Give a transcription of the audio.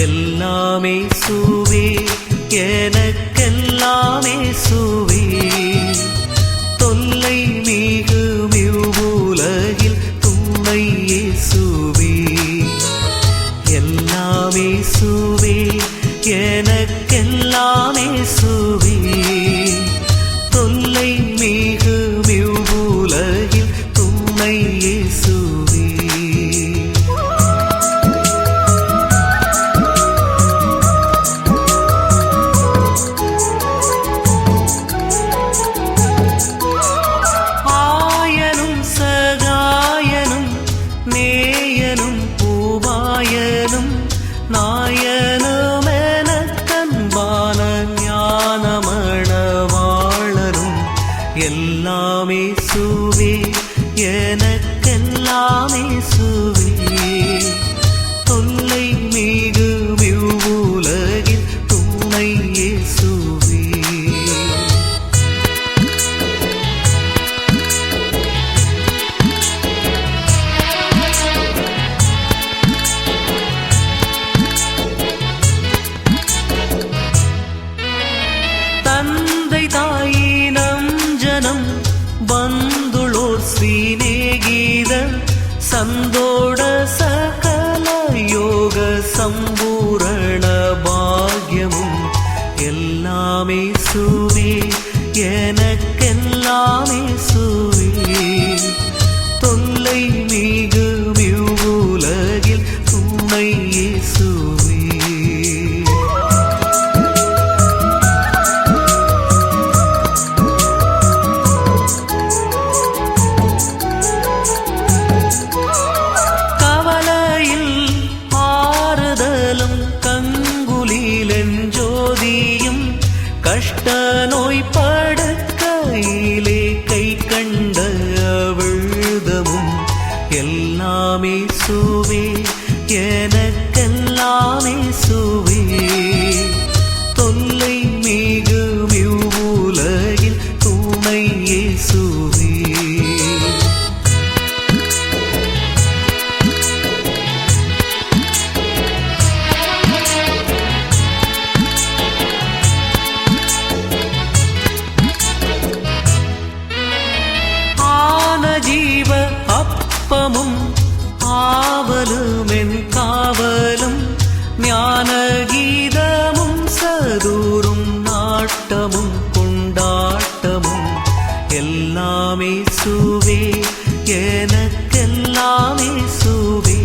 எல்லாமே சுவே எனக்கெல்லாமே சுவே தொல்லை மிகு உலகில் துணை இயேசுவே நாயனும் எனக்கன்பான ஞானமணவாளரும் எல்லாமே சுவே எனக்கெல்லாமே சுவே ಬಂಧುಳೋರ್ ಶ್ರೀನೇಗೀದ ಸಂದೋಡ ಸಕಲ ಯೋಗ சம்பூரண பாக்யமும் எல்லாமே சுவே எனக்கெல்லாமே சுவே தொல்லை மிகு உலகில் துணை இயேசுவே கஷ்ட நோய் கை கண்ட அவிழ்தமும் எல்லாமே சுவே எனக்கெல்லாமே சுவே. அப்பமும் என் காவலும் ஞான கீதமும் சதூரும் நாட்டமும் கொண்டாட்டமும் எல்லாமே சுவே எனக்கெல்லாமே சுவே